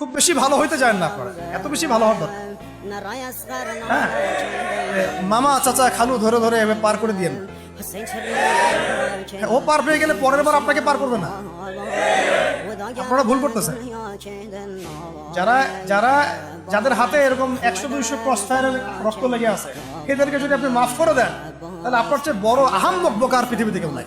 খুব বেশি ভালো হইতে চান না আপনারা। এত বেশি ভালো হওয়ার দরকার হ্যাঁ? মামা চাচা খালু ধরে ধরে এভাবে পার করে দিয়েন হ্যাঁ, ও পার পেয়ে গেলে পরের বার আপনাকে পার করবে না। আপনারা ভুল করতেছেন। যারা যারা যাদের হাতে এরকম একশো দুইশো ক্রস রক্ত লেগে আছে এদেরকে যদি আপনি মাফ করে দেন তাহলে আপনার চেয়ে বড় আহাম বকবক আর পৃথিবীতে কেউ নাই।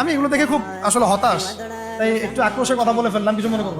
আমি এগুলো দেখে খুব আসলে হতাশ তাই একটু আক্রোশে কথা বলে ফেললাম, কিছু মনে করব।